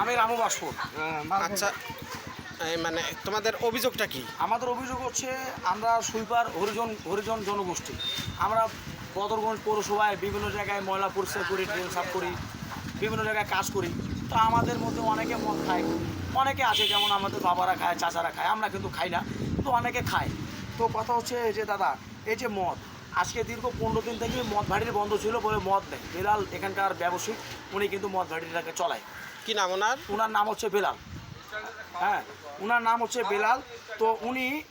আমি রামু বাসপুর। আচ্ছা মানে তোমাদের অভিযোগটা কি? আমাদের অভিযোগ হচ্ছে আমরা সুইপার হরিজন হরিজন জনগোষ্ঠী। আমরা বদরগঞ্জ পৌরসভায় বিভিন্ন জায়গায় ময়লা পরিষ্কার করি ড্রেন সাফ করি বিভিন্ন জায়গায় কাজ করি। তো আমাদের মধ্যে অনেকে মদ খায় অনেকে আছে যেমন আমাদের বাবারা খায় চাচারা খায় আমরা কিন্তু খাই না তো অনেকে খায়। তো কথা হচ্ছে এই যে দাদা এই যে মদ আজকে দীর্ঘ পনেরো দিন থেকে মদ ভাড়ির বন্ধ ছিল বলে মদ নেই। বেলাল এখানকার ব্যবসায়িক উনি কিন্তু মদ ভাড়িটাকে চলায়। কি নাম ওনার? ওনার নাম হচ্ছে বেলাল। হ্যাঁ ওনার নাম হচ্ছে বেলাল। তো উনি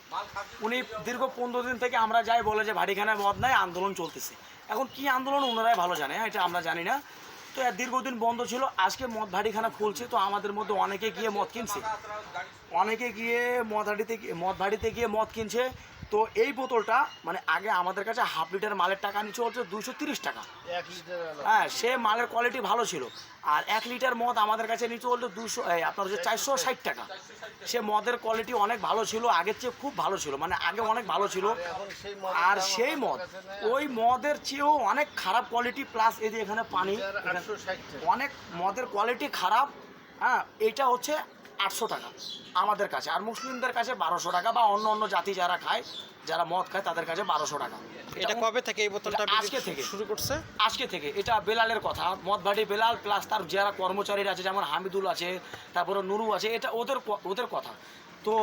উনি দীর্ঘ পনেরো দিন থেকে আমরা যাই বলে যে ভাটিখানায় মদ নাই, আন্দোলন চলতেছে। এখন কি আন্দোলন ওনারাই ভালো জানে, এটা আমরা জানি না। তো দীর্ঘদিন বন্ধ ছিল, আজকে মদ ভাড়িখানা খুলছে, তো আমাদের মধ্যে অনেকে গিয়ে মদ কিনছে। অনেকে গিয়ে মদ গিয়ে- মদ ভাটিতে গিয়ে মদ কিনছে। তো এই বোতলটা মানে আগে আমাদের কাছে হাফ লিটার মালের টাকা নিচ্ছে হচ্ছে দুশো তিরিশ টাকা। হ্যাঁ সে মালের কোয়ালিটি ভালো ছিল। আর এক লিটার মদ আমাদের কাছে নিচে হলো দুশো আপনার হচ্ছে চারশো ষাট টাকা। সে মদের কোয়ালিটি অনেক ভালো ছিল আগের চেয়ে খুব ভালো ছিল মানে আগে অনেক ভালো ছিল। আর সেই মদ ওই মদের চেয়েও অনেক খারাপ কোয়ালিটি প্লাস এই যে এখানে পানি অনেক মদের কোয়ালিটি খারাপ। হ্যাঁ এটা হচ্ছে আটশো টাকা। আমাদের কাছে আর মুসলিমদের কাছে বারোশো টাকা বা অন্য অন্য জাতি যারা খায় যারা মদ খায় তাদের কাছে বারোশো টাকা। এটা কবে থেকে এই বোতলটা আজকে থেকে। শুরু করছে? আজকে থেকে। এটা বেলালের কথা। মদভাটি বেলাল প্লাস তার যারা কর্মচারীরা আছে যেমন হামিদুল আছে তারপরে নুরু আছে এটা ওদের ওদের কথা। তো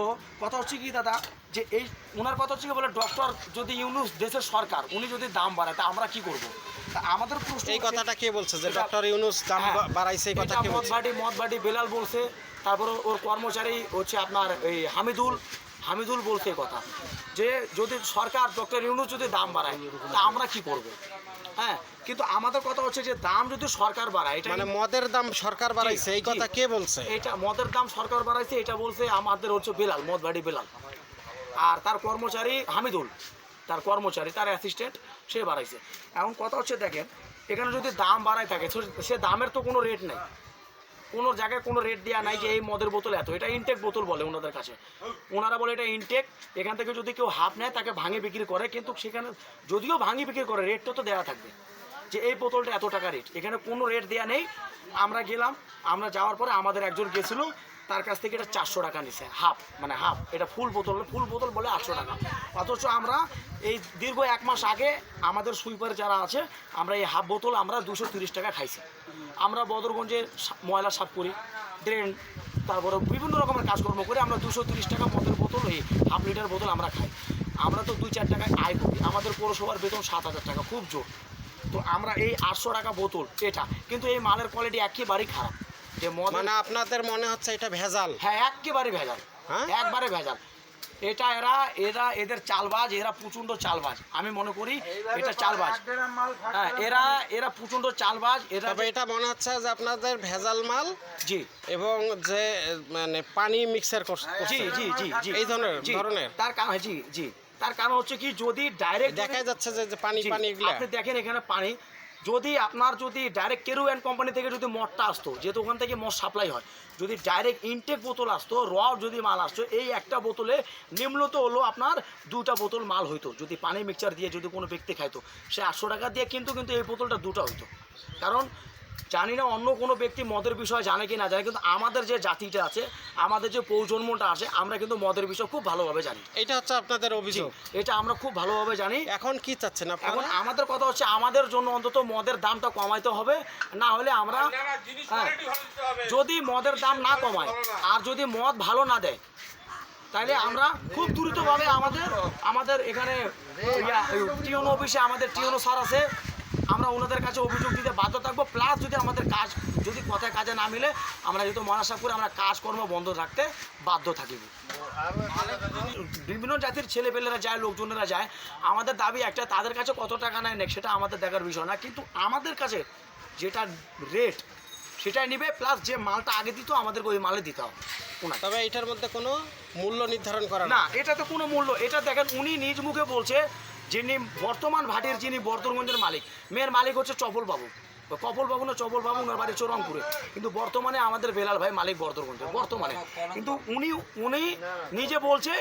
কথা হচ্ছে কি দাদা যে এই ওনার কথা হচ্ছে কি বলে ডক্টর যদি ইউনুস দেশের সরকার উনি যদি দাম বাড়ায় তা আমরা কি করব? তা আমাদের প্রশ্ন এই কথাটা কে বলছে যে ডক্টর ইউনুস দাম হ্যাঁ, বাড়াইছে এই কথা কে বলছে? মদভাটি মদভাটি বেলাল বলছে তারপরে ওর কর্মচারী হচ্ছে আপনার এই হামিদুল হামিদুল বলছে কথা যে যদি সরকার ডক্টর ইউনুস যদি দাম বাড়ায় তা আমরা কি করব? হ্যাঁ কিন্তু আমাদের কথা হচ্ছে যে দাম যদি সরকার বাড়ায় এটা মানে মদের দাম সরকার বাড়াইছে এই কথা কে বলছে? এটা মদের দাম সরকার বাড়াইছে এটা বলছে আমাদের হচ্ছে বেলাল মদবাড়ি বেলাল। আর তার কর্মচারী হামিদুল তার কর্মচারী তার অ্যাসিস্ট্যান্ট সে বাড়াইছে। এখন কথা হচ্ছে দেখেন এখানে যদি দাম বাড়ায় থাকে সে দামের তো কোনো রেট নেই। কোনো জায়গায় কোনো রেট দেওয়া নাই যে এই মদের বোতল এত। এটা ইনটেক বোতল বলে ওনাদের কাছে। ওনারা বলে এটা ইনটেক এখান থেকে যদি কেউ হাফ নেয়, তাকে ভাঙে বিক্রি করে। কিন্তু সেখানে যদিও ভাঙে বিক্রি করে রেটটা তো দেওয়া থাকবে যে এই বোতলটা এত টাকা রেট এখানে কোনো রেট দেওয়া নেই। আমরা গেলাম, আমরা যাওয়ার পরে আমাদের একজন গেছিল, তার কাছ থেকে এটা চারশো টাকা নিছে হাফ মানে হাফ এটা ফুল বোতল ফুল বোতল বলে আটশো টাকা। অথচ আমরা এই দীর্ঘ এক মাস আগে আমাদের সুইপার যারা আছে, আমরা এই হাফ বোতল আমরা দুশো তিরিশ টাকা খাইছি। আমরা বদরগঞ্জে সা- ময়লা সাফ করি ড্রেন তারপরে বিভিন্ন রকমের কাজকর্ম করে আমরা দুশো তিরিশ টাকা মদের বোতল এই হাফ লিটার বোতল আমরা খাই। আমরা তো দুই চার টাকায় আয় করি আমাদের পৌরসভার বেতন সাত হাজার টাকা খুব জোর। তো আমরা এই আটশো টাকা বোতল এটা কিন্তু এই মালের কোয়ালিটি একেবারেই খারাপ। যে মানে আপনাদের মনে হচ্ছে এটা ভেজাল? হ্যাঁ একেবারে ভেজাল। হ্যাঁ? একবারে ভেজাল। এটা এরা এরা এদের চালবাজ এরা প্রচণ্ড চালবাজ। আমি মনে করি এটা চালবাজ। হ্যাঁ এরা এরা প্রচণ্ড চালবাজ এরা এটা মনে হচ্ছে যে আপনাদের ভেজাল মাল জি। এবং যে মানে পানি মিক্সার করছে জি জি জি জি। এই ধরনের জি, ধরনের। তার কারণ জি জি। তার কারণ হচ্ছে কি যদি ডাইরেক্ট দেখা যাচ্ছে যে পানি পানি এগুলা। আপনি দেখেন এখানে পানি যদি আপনার যদি ডাইরেক্ট কেরু অ্যান্ড কোম্পানি থেকে যদি মদটা আসতো, যেহেতু ওখান থেকে মদ সাপ্লাই হয়, যদি ডাইরেক্ট ইনটেক বোতল আসতো র যদি মাল আসতো, এই একটা বোতলে নিম্নত হলো আপনার দুটা বোতল মাল হইতো। যদি পানি মিক্সচার দিয়ে যদি কোনো ব্যক্তি খাইতো, সে আটশো টাকা দিয়ে কিন্তু কিন্তু এই বোতলটা দুটা হইতো। কারণ জানি না অন্য কোনো ব্যক্তি মদের বিষয়ে জানে কি না জানে কিন্তু আমাদের যে জাতিটা আছে আমাদের যে প্রজন্মটা আছে আমরা কিন্তু মদের বিষয় খুব ভালোভাবে জানি। এটা হচ্ছে আপনাদের অভিযোগ। এটা আমরা খুব ভালোভাবে জানি। এখন কি চাচ্ছেন এখন আমাদের কথা হচ্ছে আমাদের জন্য অন্তত মদের দামটা কমাইতে হবে না হলে আমরা হ্যাঁ, যদি মদের দাম না কমায় আর যদি মদ ভালো না দেয় তাহলে আমরা খুব দ্রুতভাবে আমাদের আমাদের এখানে টিওনো অফিসে আমাদের টিওনো স্যার আছে আমরা ওনাদের কাছে অভিযোগ দিতে বাধ্য থাকব। প্লাস যদি আমাদের কাজ যদি কথায় কাজে না মিলে আমরা যেহেতু মনাসাপুরে আমরা কাজকর্ম বন্ধ রাখতে বাধ্য থাকিব বিভিন্ন জাতির ছেলেপেলেরা যায় লোকজনেরা যায়। আমাদের দাবি একটা তাদের কাছে কত টাকা নেয় সেটা আমাদের দেখার বিষয় না। কিন্তু আমাদের কাছে যেটা রেট সেটাই নিবে প্লাস যে মালটা আগে দিত আমাদেরকে ওই মালে দিতে হবে তবে এটার মধ্যে কোনো মূল্য নির্ধারণ করা না এটা তো কোনো মূল্য। এটা দেখেন উনি নিজ মুখে বলছে যিনি বর্তমান ভাটির যিনি বর্ধনগঞ্জের মালিক, মেয়ের মালিক হচ্ছে চপল বাবু কপল বাবু না চপল বাবু ওনার বাড়ি চোরংপুরে কিন্তু বর্তমানে আমাদের বেলাল ভাই মালিক বর্ধমানে বর্তমানে। কিন্তু উনি উনি নিজে বলছে,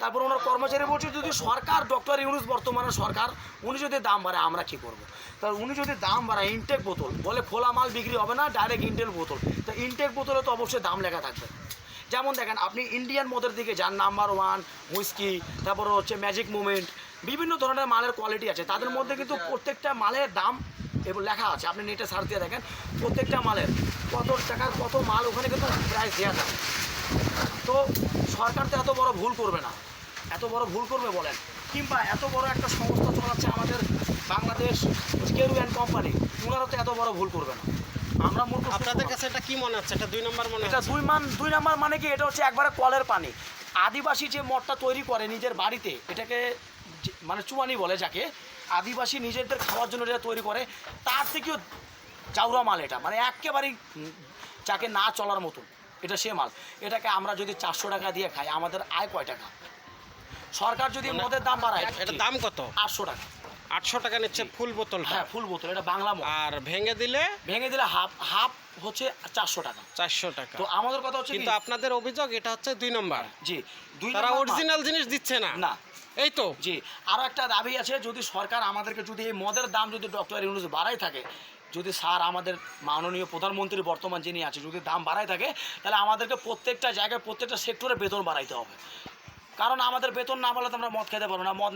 তারপর ওনার কর্মচারী বলছে, যদি সরকার, ডক্টর ইউনুস বর্তমানে সরকার, উনি যদি দাম বাড়ায়, আমরা কি করব? তার উনি যদি দাম বাড়ায় ইনটেক বোতল, বলে খোলা মাল বিক্রি হবে না ডাইরেক্ট ইনটেক বোতল। তো ইনটেক বোতলে তো অবশ্যই দাম লেখা থাকবে। যেমন দেখেন, আপনি ইন্ডিয়ান মদের দিকে যান নাম্বার ওয়ান হুইস্কি তারপর হচ্ছে ম্যাজিক মুভমেন্ট বিভিন্ন ধরনের মালের কোয়ালিটি আছে। তাদের মধ্যে কিন্তু প্রত্যেকটা মালের দাম এবং লেখা আছে। আপনি নেটে সার্চ দিয়ে দেখেন প্রত্যেকটা মালের কত টাকার কত মাল ওখানে কিন্তু প্রাইস দেওয়া থাকে। তো সরকার তো এত বড় ভুল করবে না। এত বড় ভুল করবে বলেন। কিংবা এত বড় একটা সংস্থা চালাচ্ছে আমাদের বাংলাদেশ কেরু অ্যান্ড কোম্পানি ওনারা তো এত বড় ভুল করবে না। আমরা মূর্খ আপনাদের কাছে এটা কি মনে হচ্ছে? এটা দুই নম্বর মনে এটা দুই মান দুই নম্বর মানে কি? এটা হচ্ছে একবারে কলের পানি। আদিবাসী যে মঠটা তৈরি করে নিজের বাড়িতে এটাকে মানে চুয়ানি বলে যাকে আদিবাসী নিজেদের খাওয়ার জন্য যেটা তৈরি করে তার থেকেও চাউরা মাল এটা। মানে একেবারেই যাকে না চলার মতো এটা সে মাল। এটাকে আমরা যদি চারশো টাকা দিয়ে খাই আমাদের আয় কয় টাকা? সরকার যদি মানে- মদের দাম বাড়ায় এটা দাম কত? আটশো টাকা। আটশো টাকা নিচ্ছে ফুল বোতলটা। হ্যাঁ ফুল বোতল এটা বাংলা মদ আর ভেঙে দিলে? ভেঙে দিলে হাফ হাফ হচ্ছে চারশো টাকা। চারশো টাকা। তো আমাদের কথা হচ্ছে কিন্তু আপনাদের অভিযোগ এটা হচ্ছে দুই নম্বর। জি দুই তারা অরিজিনাল জিনিস দিচ্ছে না। না। এই তো। জি আরও একটা দাবি আছে যদি সরকার আমাদেরকে যদি এই মদের দাম যদি ডক্টর ইউনুস বাড়াই থাকে যদি স্যার আমাদের মাননীয় প্রধানমন্ত্রী বর্তমান যিনি আছে যদি দাম বাড়াই থাকে তাহলে আমাদেরকে প্রত্যেকটা জায়গায় প্রত্যেকটা সেক্টরে বেতন বাড়াইতে হবে। কারণ আমাদের বেতন না বাড়লে তো আমরা মদ খেতে পারব না। মদ